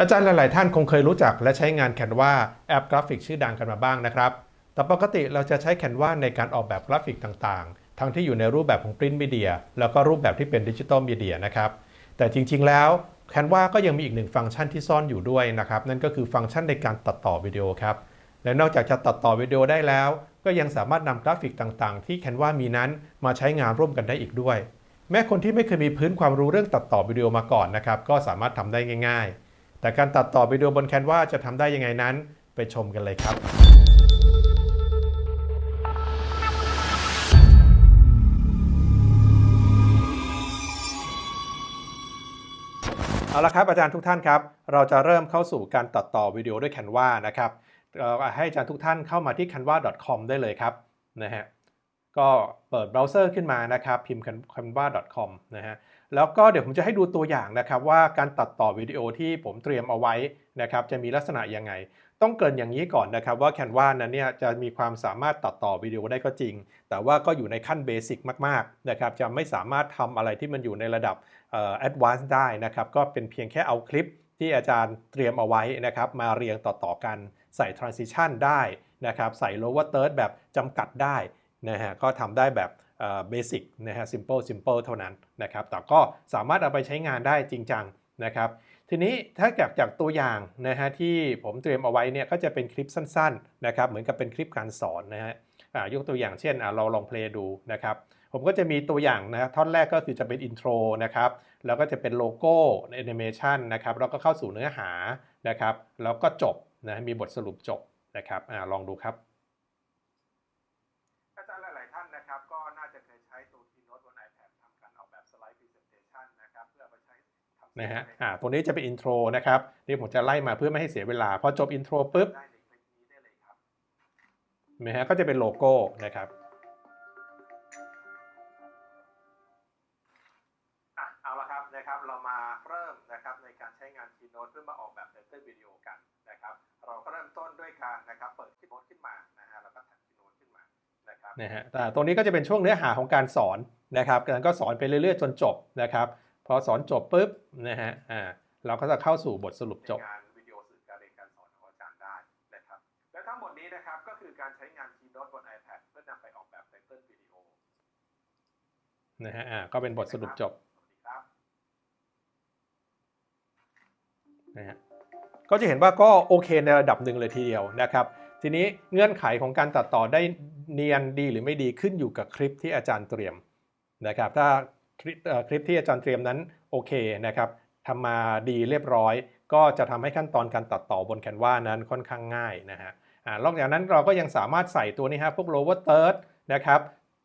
อาจารย์หลาย ๆ ท่านคงเคยรู้จักและใช้งาน Canva แอปกราฟิกชื่อดังกันมาบ้างนะครับ แต่ปกติเราจะใช้ Canva ในการออกแบบกราฟิกต่าง ๆ ทั้งที่อยู่ในรูปแบบของ Print Media แล้วก็รูปแบบที่เป็นดิจิ t a ลมีเดียนะครับ แต่จริง ๆ แล้ว Canva ก็ยังมีอีกหนึ่งฟังก์ชันที่ซ่อนอยู่ด้วยนะครับ นั่นก็คือฟังก์ชันในการตัดต่อวิดีโอครับ และนอกจากจะตัดต่อวิดีโอได้แล้ว ก็ยังสามารถนำกราฟิกต่าง ๆ ที่ Canva มีนั้นมาใช้งานร่วมกันได้อีกด้วย แม้คนที่ไม่เคยมีพื้นความรู้เรื่องตัดต่อวิดีโอมาก่อนนะครับ ก็สามารถทำได้ง่าย ๆ แต่การตัดต่อวิดีโอบน Canva จะทำได้ยังไงนั้น ไปชมกันเลยครับ เอาละครับอาจารย์ทุกท่านครับ เราจะเริ่มเข้าสู่การตัดต่อวิดีโอด้วย Canva นะครับเอ่อให้อาจารย์ทุกท่านเข้ามาที่ canva.com ได้เลยครับนะฮะก็เปิดเบราว์เซอร์ขึ้นมานะครับ พิมพ์ canva.com นะฮะ แล้วก็เดี๋ยวผมจะให้ดูตัวอย่างนะครับว่าการตัดต่อวิดีโอที่ผมเตรียมเอาไว้นะครับจะมีลักษณะยังไง ต้องเกินอย่างนี้ก่อนนะครับว่า Canva นั้นเนี่ยจะมีความสามารถตัดต่อวิดีโอได้ก็จริง แต่ว่าก็อยู่ในขั้นเบสิกมากๆนะครับจะไม่สามารถทำอะไรที่มันอยู่ในระดับเอ่อ advanced ได้นะครับก็เป็นเพียงแค่เอาคลิปที่อาจารย์เตรียมเอาไว้นะครับมาเรียงต่อๆกันใส่ transition ได้นะครับใส่ lower third แบบจำกัดได้นะฮะก็ทำได้แบบ เบสิกนะฮะ simple simple เท่านั้นนะครับ แต่ก็สามารถเอาไปใช้งานได้จริงจังนะครับ ทีนี้ถ้าจากจากตัวอย่างนะฮะที่ผมเตรียมเอาไว้เนี่ยก็จะเป็นคลิปสั้นๆนะครับ เหมือนกับเป็นคลิปการสอนนะฮะยกตัวอย่างเช่นเราลองเพลย์ดูนะครับ ผมก็จะมีตัวอย่างนะท่อนแรกก็คือจะเป็นอินโทรนะครับ แล้วก็จะเป็นโลโก้แอนิเมชันนะครับ แล้วก็เข้าสู่เนื้อหานะครับ แล้วก็จบนะ มีบทสรุปจบนะครับอลองดูครับ นะฮะอ่าตรงนี้จะเป็นอินโทรนะครับนี่ผมจะไล่มาเพื่อไม่ให้เสียเวลา พอจบอินโทรปุ๊บได้ในคลิปนี้ได้เลยครับเห็นะฮะก็จะเป็นโลโก้นะครับอะเอาละครับนะครับเรามาเริ่มนะครับในการใช้งาน Keynote เพื่อมาออกแบบ Title Video กันนะครับ เราก็เริ่มต้นด้วยการนะครับเปิด Keynote ขึ้นมานะฮะแล้วก็แท็ก Keynote ขึ้นมานะครับนะฮะแต่ตรงนี้ก็จะเป็นช่วงเนื้อหาของการสอนนะครับการก็สอนไปเรื่อยๆจนจบนะครับ พอสอนจบปุ๊บนะฮะอ่าเราก็จะเข้าสู่บทสรุปจบงานวิดีโอสื่อการเรียนการสอนของอาจารย์ได้นะครับและทั้งหมดนี้นะครับก็คือการใช้งาน Keynote บน iPad เพื่อนำไปออกแบบ Title Video นะฮะอ่าก็เป็นบทสรุปจบนะฮะก็จะเห็นว่าก็โอเคในระดับหนึ่งเลยทีเดียวนะครับ ทีนี้เงื่อนไขของการตัดต่อได้เนียนดีหรือไม่ดีขึ้นอยู่กับคลิปที่อาจารย์เตรียมนะครับ ถ้า คลิปที่อาจารย์เตรียมนั้นโอเคนะครับทำมาดีเรียบร้อย ก็จะทำให้ขั้นตอนการตัดต่อบนแคนวานั้นค่อนข้างง่ายนะฮะนอกจากนั้นเราก็ยังสามารถใส่ตัวนี้ฮะพวก lower third นะครับ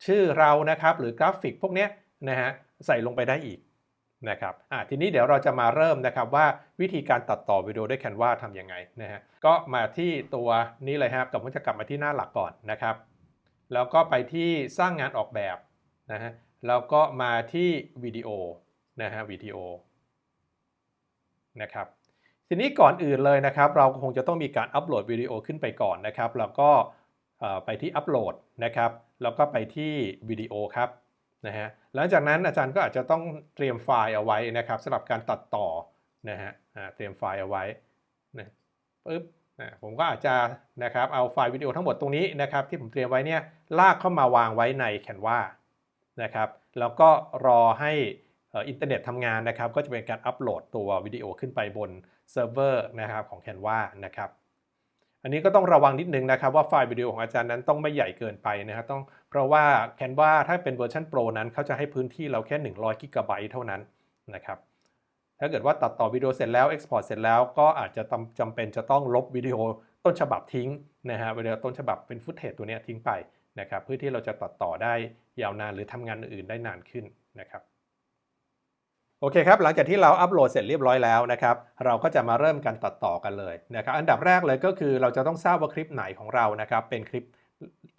ชื่อเรานะครับหรือกราฟิกพวกนี้นะฮะใส่ลงไปได้อีกนะครับทีนี้เดี๋ยวเราจะมาเริ่มนะครับว่าวิธีการตัดต่อวิดีโอด้วย Canva ทำยังไงนะฮะก็มาที่ตัวนี้เลยครับกับผมจะกลับมาที่หน้าหลักก่อนนะครับ แล้วก็ไปที่สร้างงานออกแบบนะฮะ แล้วก็มาที่วิดีโอนะฮะวิดีโอนะครับทีนี้ก่อนอื่นเลยนะครับ เราคงจะต้องมีการอัปโหลดวิดีโอขึ้นไปก่อนนะครับ แล้วก็ไปที่อัปโหลดนะครับ แล้วก็ไปที่วิดีโอครับนะฮะหลังจากนั้นอาจารย์ก็อาจจะต้องเตรียมไฟล์เอาไว้นะครับสำหรับการตัดต่อนะฮะเตรียมไฟล์เอาไว้นะปึ๊บอ่ผมก็อาจจะนะครับเอาไฟล์วิดีโอทั้งหมดตรงนี้นะครับที่ผมเตรียมไว้เนี่ยลากเข้ามาวางไว้ใน Canva น นะครับ แล้วก็รอให้อินเทอร์เน็ตทำงานนะครับ ก็จะเป็นการอัปโหลดตัววิดีโอขึ้นไปบนเซิร์ฟเวอร์นะครับของ Canva นะครับ อันนี้ก็ต้องระวังนิดนึงนะครับว่าไฟล์วิดีโอของอาจารย์นั้นต้องไม่ใหญ่เกินไปนะครับต้องเพราะว่า Canva ถ้าเป็นเวอร์ชัน Pro นั้นเขาจะให้พื้นที่เราแค่100กิกะไบต์เท่านั้นนะครับถ้าเกิดว่าตัดต่อวิดีโอเสร็จแล้ว Export เสร็จแล้วก็อาจจะจำจำเป็นจะต้องลบวิดีโอต้นฉบับทิ้งนะฮะวิดีโอต้นฉบับเป็นฟุตเทจตัวเนี้ยทิ้งไป นะครับเพื่อที่เราจะตัดต่อได้ยาวนานหรือทำงานอื่นได้นานขึ้นนะครับโอเคครับหลังจากที่เราอัปโหลดเสร็จเรียบร้อยแล้วนะครับเราก็จะมาเริ่มการตัดต่อกันเลยนะครับอันดับแรกเลยก็คือเราจะต้องทราบว่าคลิปไหนของเรานะครับเป็นคลิป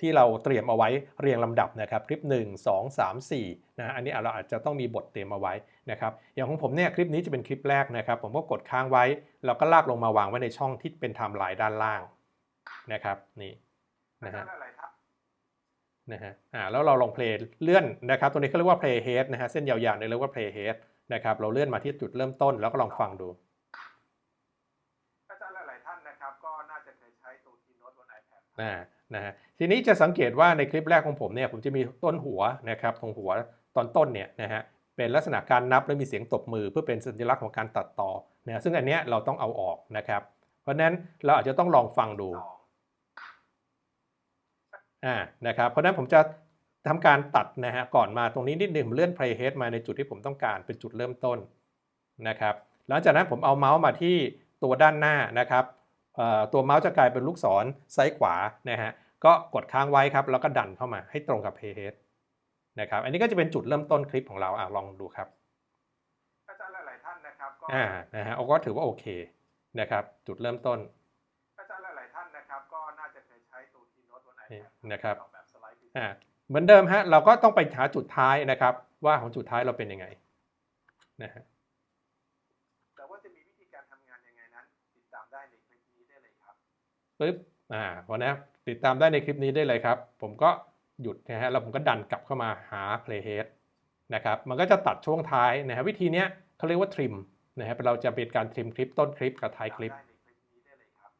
ที่เราเตรียมเอาไว้เรียงลำดับนะครับคลิป 1 2 3 4นะอันนี้เราอาจจะต้องมีบทเตรียมเอาไว้นะครับอย่างของผมเนี่ยคลิปนี้จะเป็นคลิปแรกนะครับ ผมก็กดค้างไว้แล้วก็ลากลงมาวางไว้ในช่องที่เป็นไทม์ไลน์ด้านล่างนะครับนี่นะฮะ นะฮะอ่าแล้วเราลองเพลย์เลื่อนนะครับตัวนี้เขาเรียกว่า play head นะฮะเส้นยาวๆเนี่ยเรียกว่า play head นะครับเราเลื่อนมาที่จุดเริ่มต้นแล้วก็ลองฟังดูนะครับก็น่าจะเคยใช้ตัว Keynote บน iPad อ่านะฮะทีนี้จะสังเกตว่าในคลิปแรกของผมเนี่ยผมจะมีต้นหัวนะครับตรงหัวตอนต้นเนี่ยนะฮะเป็นลักษณะการนับและมีเสียงตบมือ เพื่อเป็นสัญลักษณ์ของการตัดต่อนะซึ่งอันเนี้ยเราต้องเอาออกนะครับ เพราะฉะนั้นเราอาจจะต้องลองฟังดูส องอ่านะครับเพราะฉะนั้นผมจะทำการตัดนะฮะก่อนมาตรงนี้นิดหนึ่งผมเลื่อน playhead มาในจุดที่ผมต้องการเป็นจุดเริ่มต้นนะครับหลังจากนั้นผมเอาเมาส์มาที่ตัวด้านหน้านะครับเอ่อตัวเมาส์จะกลายเป็นลูกศรซ้ายขวานะฮะก็กดค้างไว้ครับแล้วก็ดันเข้ามาให้ตรงกับ playhead นะครับอันนี้ก็จะเป็นจุดเริ่มต้นคลิปของเราอะลองดูครับอาจารย์หลาย ๆ ท่านนะครับก็อ่านะฮะก็ถือว่าโอเคนะครับจุดเริ่มต้น นนี่ iPad นะครับออกแบบสไลด์อ่าเหมือนเดิมฮะเราก็ต้องไปหาจุดท้ายนะครับ ว่าของจุดท้ายเราเป็นยังไงนะฮะแต่ว่าจะมีวิธีการทำงานยังไงนั้น ติดตามได้ในคลิปนี้ได้เลยครับปึ๊บอ่าพอนะติดตามได้ในคลิปนี้ได้เลยครับ ผมก็หยุดนะฮะแล้วผมก็ดันกลับเข้ามาหา playhead นะครับมันก็จะตัดช่วงท้ายนะฮะวิธีเนี้ยเขาเรียกว่า trim นะฮะเราจะเป็นการ trim คลิปต้นคลิปกับท้ายคลิปได้ในคลิปนี้ได้เลยครับ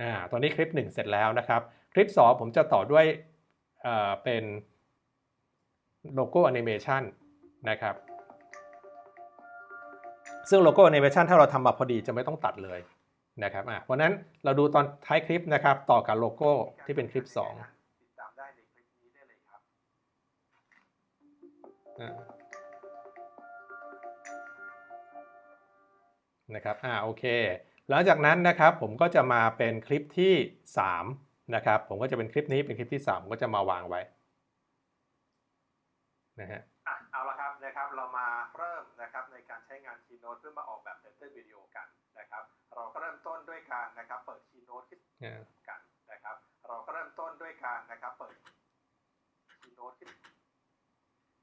อ่าตอนนี้คลิป 1 เสร็จแล้วนะครับ คลิป 2 ผมจะต่อด้วยเอ่อเป็นโลโก้แอนิเมชันนะครับ ซึ่งโลโก้แอนิเมชันถ้าเราทำมาพอดีจะไม่ต้องตัดเลยนะครับอะเพราะฉะนั้นเราดูตอนท้ายคลิปนะครับ ต่อกับโลโก้ที่เป็นคลิป2ติดตามได้ในคลิปนี้ได้เลยครับอ่านะครับ อ่า โอเค หลังจากนั้นนะครับ ผมก็จะมาเป็นคลิปที่ 3 นะครับผมก็จะเป็นคลิปนี้เป็นคลิปที่3ผมก็จะมาวางไว้นะฮะอะเอาละครับนะครับเรามาเริ่มนะครับในการใช้งาน Keynote เพื่อมาออกแบบ Title Video กันนะครับ เราก็เริ่มต้นด้วยการนะครับเปิด Keynote ขึ้นอ่ากันนะครับ เราก็เริ่มต้นด้วยการนะครับเปิด Keynote ขึ้น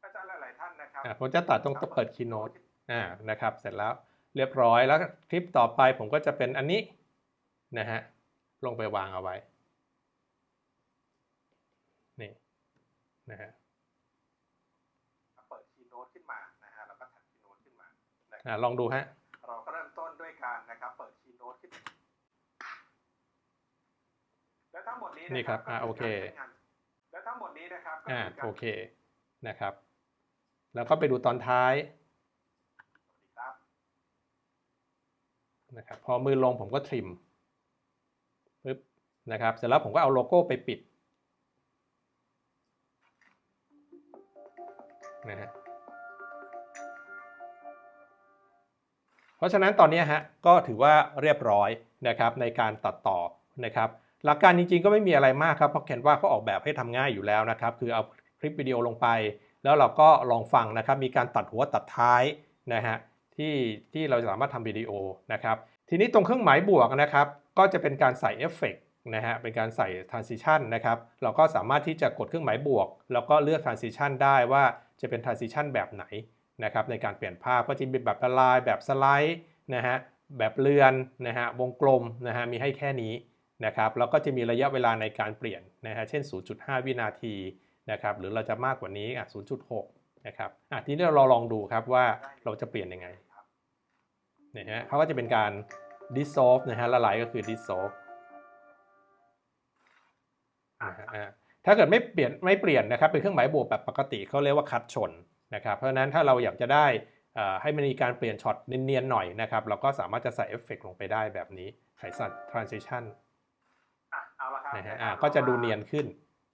อาจารย์หลายๆท่านนะครับอ่าผมจะตัดตรงเปิด Keynote อ่านะครับเสร็จแล้วเรียบร้อยแล้วคลิปต่อไปผมก็จะเป็นอันนี้นะฮะลงไปวางเอาไว้นี่ นะฮะเปิด Keynote ขึ้นมานะฮะแล้วก็แท็บ Keynote ขึ้นมานะคอ่ารับลองดูฮะเราก็เริ่มต้นด้วยการนะครับ เปิด Keynote ขึ้นและทั้งหมดนี้นี่ครับอ่าโอเคก็การใช้งานและทั้งหมดนี้นะครับก็อ่าคือการโอเคนะครับ แล้วก็ไปดูตอนท้ายสวัสดีครับนะครับพอมือลงผมก็ทริมปึ๊บนะครับ เสร็จแล้วผมก็เอาโลโก้ไปปิด นะฮะเพราะฉะนั้นตอนนี้ฮะก็ถือว่าเรียบร้อยนะครับในการตัดต่อนะครับหลักการจริงๆก็ไม่มีอะไรมากครับเพราะแคนวาเขาออกแบบให้ทำง่ายอยู่แล้วนะครับคือเอาคลิปวิดีโอลงไป แล้วเราก็ลองฟังนะครับมีการตัดหัวตัดท้ายนะฮะที่ที่เราสามารถทำวิดีโอนะครับทีนี้ตรงเครื่องหมายบวกนะครับก็จะเป็นการใส่เอฟเฟกต์ นะฮะเป็นการใส่ transition นะครับ เราก็สามารถที่จะกดเครื่องหมายบวก แล้วก็เลือก transition ได้ว่าจะเป็น transition แบบไหนนะครับในการเปลี่ยนภาพก็จะมีแบบละลายแบบสไลด์นะฮะแบบเรือนนะฮะวงกลมนะฮะมีให้แค่นี้นะครับแล้วก็จะมีระยะเวลาในการเปลี่ยนนะฮะเช่น 0.5 วินาทีนะครับหรือเราจะมากกว่านี้อะ0.6 นะครับอะทีนี้เราลองดูครับว่าเราจะเปลี่ยนยังไงนะฮะเขาก็จะเป็นการ dissolve นะฮะละลายก็คือ dissolve ถ้าเกิดไม่เปลี่ยนไม่เปลี่ยนนะครับเป็นเครื่องหมายบวกแบบปกติเขาเรียกว่าคัดชนนะครับ เพราะฉะนั้นถ้าเราอยากจะได้อ่าให้มันมีการเปลี่ยนช็อตเนียนๆหน่อยนะครับ เราก็สามารถจะใส่เอฟเฟกต์ลงไปได้แบบนี้ใส่สั่น transition อะเอาละครับนะฮะคอ่ารับก็จะดูเนียนขึ้น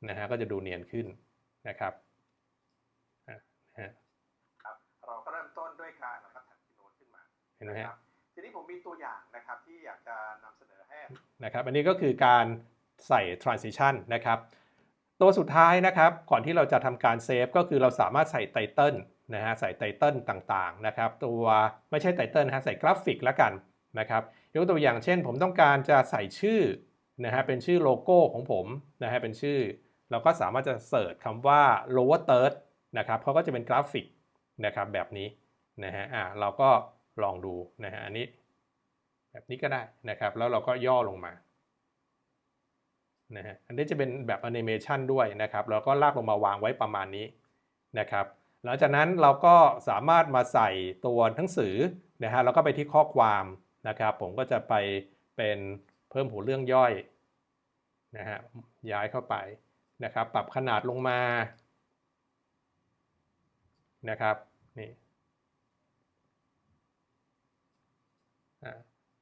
นะฮะก็จะดูเนียนขึ้นนะครับอะนะฮะครับเราก็เริ่มต้นด้วยการนะครับแท็บ Keynote ขึ้นมาเห็นไหมนะคฮะรับทีนี้ผมมีตัวอย่างนะครับที่อยากจะนำเสนอให้นะครับ อันนี้ก็คือการ ใส่ transition นะครับ ตัวสุดท้ายนะครับก่อนที่เราจะทำการเซฟก็คือเราสามารถใส่ไตเติลนะฮะใส่ไตเติลต่างๆนะครับตัวไม่ใช่ไตเติลนะฮะใส่กราฟิกแล้วกันนะครับยกตัวอย่างเช่น ผมต้องการจะใส่ชื่อนะฮะเป็นชื่อโลโก้ของผมนะฮะเป็นชื่อ เราก็สามารถจะเสิร์ชคำว่า lower third นะครับเขาก็จะเป็นกราฟิกนะครับแบบนี้นะฮะอ่าเราก็ลองดูนะฮะอันนี้ แบบนี้ก็ได้นะครับ แล้วเราก็ย่อลงมา นะฮะอันนี้จะเป็นแบบแอนิเมชันด้วยนะครับแล้วก็ลากลงมาวางไว้ประมาณนี้นะครับหลังจากนั้นเราก็สามารถมาใส่ตัวหนังสือนะฮะแล้วก็ไปที่ข้อความนะครับ ผมก็จะไปเป็นเพิ่มหัวเรื่องย่อยนะฮะย้ายเข้าไปนะครับ ปรับขนาดลงมานะครับนี่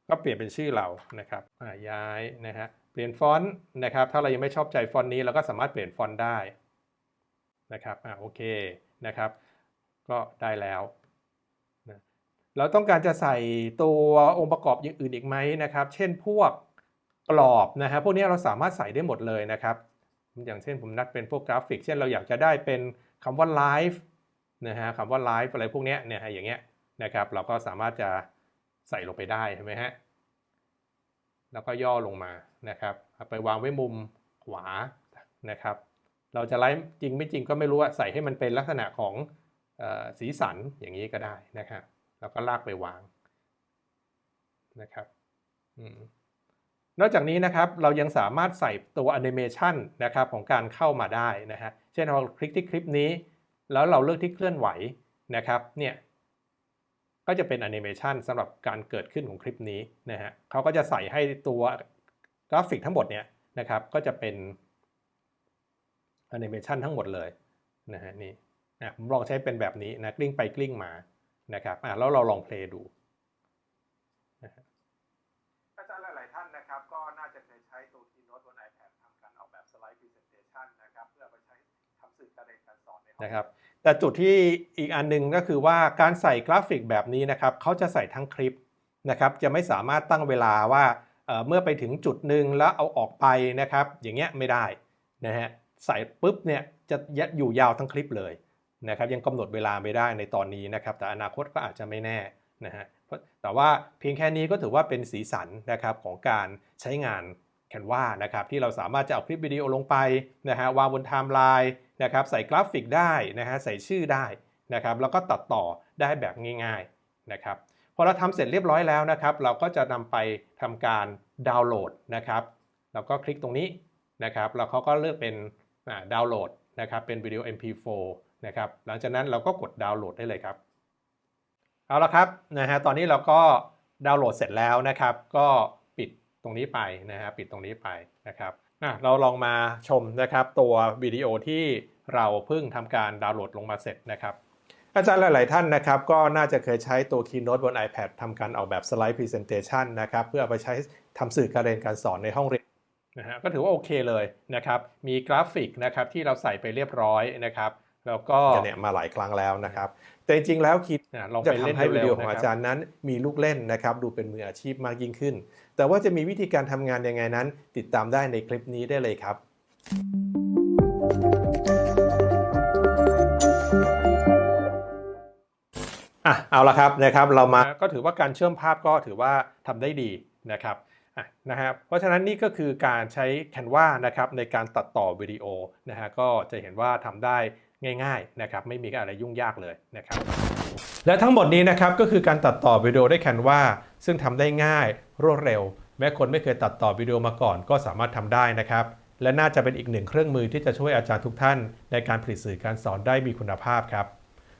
ก็เปลี่ยนเป็นชื่อเรานะครับย้ายนะฮะ ปลี่ยนฟอนต์นะครับ ถ้าเรายังไม่ชอบใจฟอนต์นี้เราก็สามารถเปลี่ยนฟอนต์ได้นะครับอ่าโอเคนะครับ ก็ได้แล้วนะเราต้องการจะใส่ตัวองค์ประกอบอย่างอื่นอีกไหมนะครับ เช่นพวกกรอบนะฮะพวกนี้เราสามารถใส่ได้หมดเลยนะครับ อย่างเช่นผมนัดเป็นพวกกราฟิก เช่นเราอยากจะได้เป็นคำว่า live นะฮะคำว่า live อะไรพวกนี้เนี่ยฮะอย่างเงี้ยนะครับ เราก็สามารถจะใส่ลงไปได้เห็นไหมฮะ แล้วก็ย่อลงมานะครับไปวางไว้มุมขวานะครับ เราจะไลฟ์จริงไม่จริงก็ไม่รู้ว่าใส่ให้มันเป็นลักษณะของออสีสันอย่างนี้ก็ได้นะครับแล้วก็ลากไปวางนะครับอนอกจากนี้นะครับเรายังสามารถใส่ตัวแอนิเมชันนะครับของการเข้ามาได้นะฮะเช่นเราคลิกที่คลิปนี้ แล้วเราเลือกที่เคลื่อนไหวนะครับเนี่ย ก็จะเป็นแอนิเมชันสำหรับการเกิดขึ้นของคลิปนี้นะฮะเขาก็จะใส่ให้ตัวกราฟิกทั้งหมดเนี่ยนะครับก็จะเป็นแอนิเมชันทั้งหมดเลยนะฮะนี่อะผมลองใช้เป็นแบบนี้นะกลิ้งไปกลิ้งมานะครับอะแล้วเราลองเพลย์ดูอาจารย์หลาย ๆ ท่านนะครับ ก็น่าจะเคยใช้ตัว Keynote บน iPad ทำการออกแบบสไลด์ Presentation นะครับ เพื่อเอาไปใช้ทำสื่อการเรียนการสอนในห้องนะครับ แต่จุดที่อีกอันหนึงก็คือว่าการใส่กราฟิกแบบนี้นะครับเขาจะใส่ทั้งคลิปนะครับจะไม่สามารถตั้งเวลาว่าเเมื่อไปถึงจุดหนึ่งแล้วเอาออกไปนะครับ อย่างเงี้ยไม่ได้นะฮะใส่ปุ๊บเนี่ยจะอยู่ยาวทั้งคลิปเลยนะครับยังกำหนดเวลาไม่ได้ในตอนนี้นะครับ แต่อนาคตก็อาจจะไม่แน่นะฮะแต่ว่าเพียงแค่นี้ก็ถือว่าเป็นสีสันนะครับของการใช้งาน Canva นะครับที่เราสามารถจะเอาคลิปวิดีโอลงไปนะฮะวางบนไทม์ไลน์นะครับใส่กราฟิกได้นะฮะใส่ชื่อได้นะครับแล้วก็ตัดต่อได้แบบง่ายๆนะครับพอเราทำเสร็จเรียบร้อยแล้วนะครับ เราก็จะนำไปทำการดาวน์โหลดนะครับแล้วก็คลิกตรงนี้นะครับแล้วเขาก็เลือกเป็นดาวน์โหลดนะครับเป็นวิดีโอ MP4 นะครับหลังจากนั้นเราก็กดดาวน์โหลดได้เลยครับเอาละครับนะฮะตอนนี้เราก็ดาวน์โหลดเสร็จแล้วนะครับ ก็ รงนี้ไปนะฮะปิดตรงนี้ไปนะครับอะเราลองมาชมนะครับตัววิดีโอที่เราเพิ่งทำการดาวน์โหลดลงมาเสร็จนะครับอาจารย์หลาย ๆ ท่านนะครับก็น่าจะเคยใช้ตัว Keynote บน iPad ทำการออกแบบสไลด์ Presentation นะครับเพื่อไปใช้ทำสื่อการเรียนการสอนในห้องเรียนนะฮะก็ถือว่าโอเคเลยนะครับมีกราฟิกนะครับที่เราใส่ไปเรียบร้อยนะครับ แล้วก็เนี่ยมาหลายครั้งแล้วนะครับ แต่จริงๆแล้วคิดลองจะไปเล่นทำให้วิดีโอของเร็วๆนะอาคบจารย์นั้นมีลูกเล่นนะครับ ดูเป็นมืออาชีพมากยิ่งขึ้น แต่ว่าจะมีวิธีการทำงานยังไงนั้น ติดตามได้ในคลิปนี้ได้เลยครับ อะเอาละครับนะครับเรามาก็ถือว่าการเชื่อมภาพก็ถือว่าทำได้ดีนะครับอะนะครับเพราะฉะนั้นนี่ก็คือการใช้ Canva นะครับในการตัดต่อวิดีโอนะฮะก็จะเห็นว่าทำได้ ง่ายๆนะครับไม่มีอะไรยุ่งยากเลยนะครับและทั้งหมดนี้นะครับก็คือการตัดต่อวิดีโอด้วย Canva ซึ่งทำได้ง่ายรวดเร็ว แม้คนไม่เคยตัดต่อวิดีโอมาก่อนก็สามารถทำได้นะครับและน่าจะเป็นอีกหนึ่งเครื่องมือที่จะช่วยอาจารย์ทุกท่าน ในการผลิตสื่อการสอนได้มีคุณภาพครับ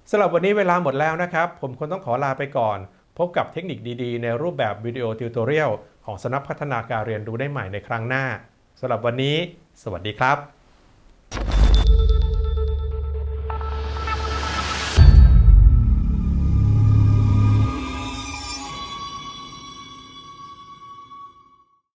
สำหรับวันนี้เวลาหมดแล้วนะครับ ผมคงต้องขอลาไปก่อน พบกับเทคนิคดีๆ ในรูปแบบวิดีโอติวตอเรียลของสนักพัฒนาการเรียนรู้ได้ใหม่ในครั้งหน้าสำหรับวันนี้ สวัสดีครับ